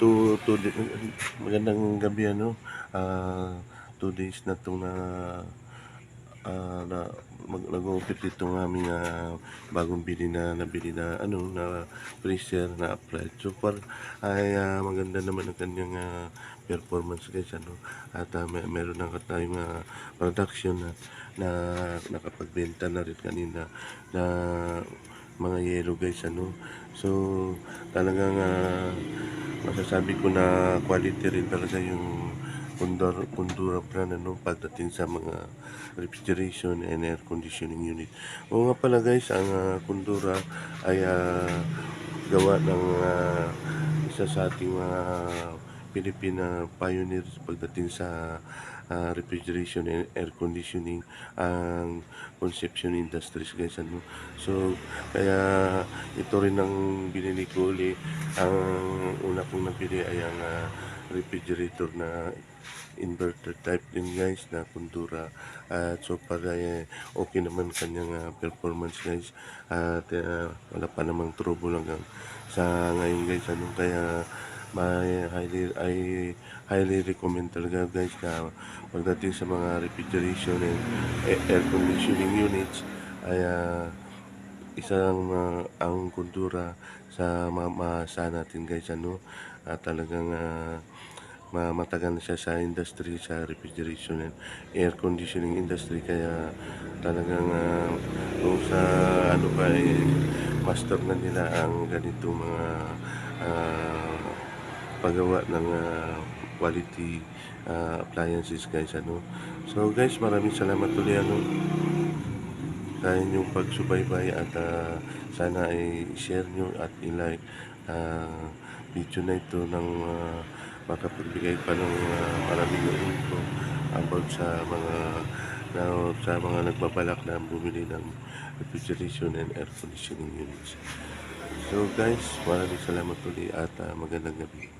two, two, di- magandang gabi ano. Ah, two days na itong na, ah, na mag, nag-open itong aming ah, bagong bili na nabili na ano na freezer na upright. So far ay ah, maganda naman ang kanyang ah, performance guys ano. At ah, may, meron na tayong ah, production na, na nakapagbenta na rin kanina na mga yellow guys ano. So talagang ah, masasabi ko na quality rin talaga yung Kundura, Kundura brand ano, pagdating sa mga refrigeration and air conditioning unit. O nga pala guys, ang ah, Kundura ay ah, gawa ng ah, isa sa ating mga Pilipina pioneers pagdating sa ah, refrigeration and air conditioning ang conception industries guys ano? So kaya ito rin ang binili ko uli. Ang una kong nabili ay ang ah, refrigerator na inverter type din guys na Kundura. At so far ay okay naman kanyang ah, performance guys. At ah, wala pa namang trouble hanggang sa ngayon guys ano? Kaya may highly I highly recommend talaga guys na pagdating sa mga refrigeration and air conditioning units ay ah, isang ah, ang Kundura sa mamasa natin guys ano? At talagang ah, ma- matagal na siya sa industry sa refrigeration and air conditioning industry. Kaya talagang kung sa ano pa eh, master na nila ang ganito mga ah, paggawa ng ah, quality ah, appliances guys ano so guys maraming salamat ulit ano sa inyong pagsubaybay at ah, sana ay share nyo at i-like ah, video na ito ng ah, makapagbigay pa ng ah, maraming info about sa mga na, sa mga nagbabalak na bumili ng refrigeration and air conditioning units. So guys, maraming salamat ulit at ah, magandang gabi.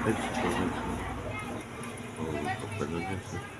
Ay, sorry. Oh, kapal na guys.